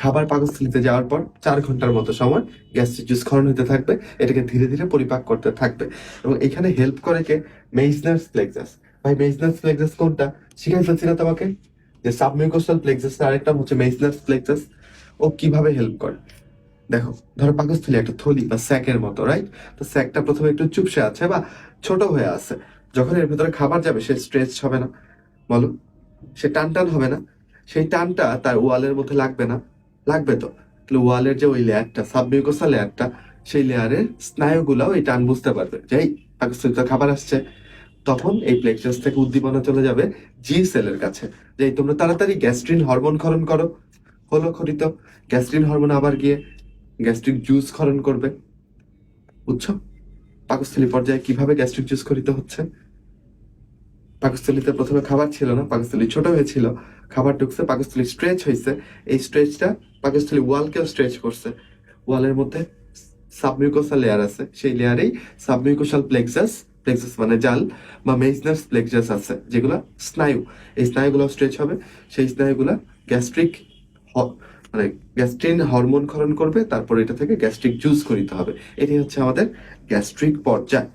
খাবার পাকস্থলিতে যাওয়ার পর চার ঘণ্টার মতো সময় গ্যাস্ট্রিক জুস ক্ষরণ হতে থাকবে, এটাকে ধীরে ধীরে পরিপাক করতে থাকবে। এবং এখানে হেল্প করে কে? মেইজনার্স প্লেক্সাস ভাই মেইজনার্স প্লেক্সাস কোনটা? শিখাই ফেলছি না তোমাকে? যে সাবমিউকোসাল প্লেক্সাস আরেকটা হচ্ছে মেইজনার্স প্লেক্সাস ও কীভাবে হেল্প করে? দেখো, ধরো পাকস্থলী একটা থলি বা স্যাকের মতো রাইট তো স্যাকটা প্রথমে একটু চুপসে আছে বা ছোট হয়ে আছে। যখন এর ভিতরে খাবার যাবে, সে স্ট্রেচ হবে না। বলো? সে টান টান হবে না। সেই টানটা তার ওয়ালের মধ্যে লাগবে না। লাগবে তো? তাহলে ওয়ালের যে ওই লেয়ারটা, সাবমিউকোসা লেয়ারটা, সেই লেয়ারের স্নায়ুগুলাও এই টান বুঝতে পারবে। যে এই পাকস্থলীতে খাবার আসছে। তখন এই প্লেক্সাস থেকে উদ্দীপনা চলে যাবে জি সেলের কাছে। যে তোমরা তাড়াতাড়ি গ্যাস্ট্রিন হরমোন ক্ষরণ করো। হলো খরিত। গ্যাস্ট্রিন হরমোন আবার গিয়ে গ্যাস্ট্রিক জুস ক্ষরণ করবে। বুঝছ? পাকস্থলী পর্যায়ে কীভাবে গ্যাস্ট্রিক জুস খরিত হচ্ছে? পাকস্থলীতে প্রথমে খাবার ছিল না, পাকস্থলী ছোট হয়েছিল। খাবার ঢুকছে, পাকস্থলী স্ট্রেচ হয়েছে। এই স্ট্রেচটা পাকস্থলী ওয়ালকেও স্ট্রেচ করছে? ওয়ালের মধ্যে সাবমিউকোসাল লেয়ার আছে। সেই লেয়ারেই সাবমিউকোসাল প্লেক্সাস প্লেক্সাস মানে জাল, বা মেজনাস প্লেক্সাস আছে, যেগুলো স্নায়ু। এই স্নায়ুগুলো স্ট্রেচ হবে। সেই স্নায়ুগুলা গ্যাস্ট্রিক মানে গ্যাস্ট্রিন হরমোন ক্ষরণ করবে। তারপর এটা থেকে গ্যাস্ট্রিক জুস করিতে হবে। এটি হচ্ছে আমাদের গ্যাস্ট্রিক পর্যায়।